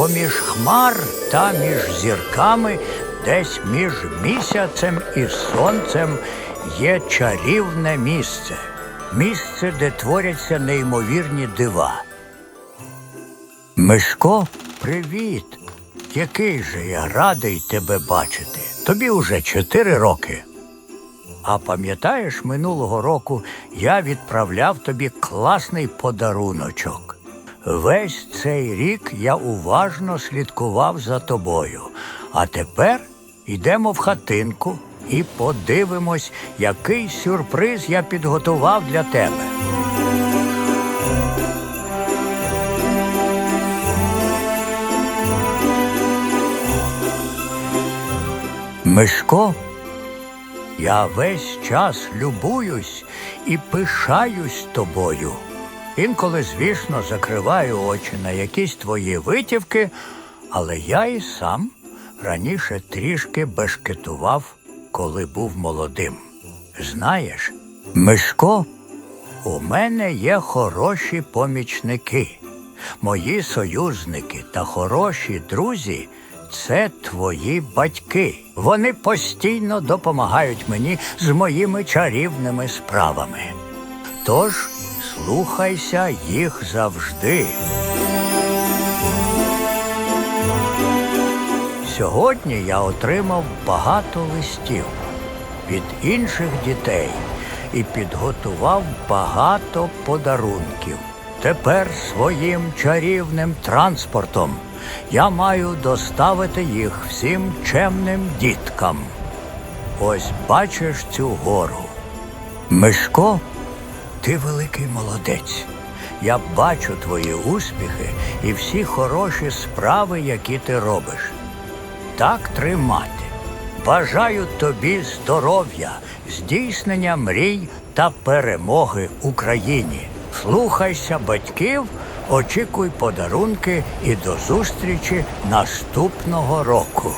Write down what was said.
поміж хмар та між зірками, десь між місяцем і сонцем є чарівне місце. Місце, де творяться неймовірні дива. Мишко, привіт! Який же я радий тебе бачити. Тобі уже чотири роки. А пам'ятаєш, минулого року я відправляв тобі класний подаруночок. Весь цей рік я уважно слідкував за тобою. А тепер йдемо в хатинку і подивимось, який сюрприз я підготував для тебе. Мишко, я весь час любуюсь і пишаюсь тобою. Інколи, звісно, закриваю очі на якісь твої витівки, але я і сам раніше трішки бешкетував, коли був молодим. Знаєш, Мишко, у мене є хороші помічники. Мої союзники та хороші друзі це твої батьки. Вони постійно допомагають мені з моїми чарівними справами. Тож слухайся їх завжди. Сьогодні я отримав багато листів від інших дітей і підготував багато подарунків. Тепер своїм чарівним транспортом я маю доставити їх всім чемним діткам. Ось бачиш цю гору. Мишко, ти великий молодець. Я бачу твої успіхи і всі хороші справи, які ти робиш. Так тримати. Бажаю тобі здоров'я, здійснення мрій та перемоги Україні. Слухайся батьків, очікуй подарунки і до зустрічі наступного року.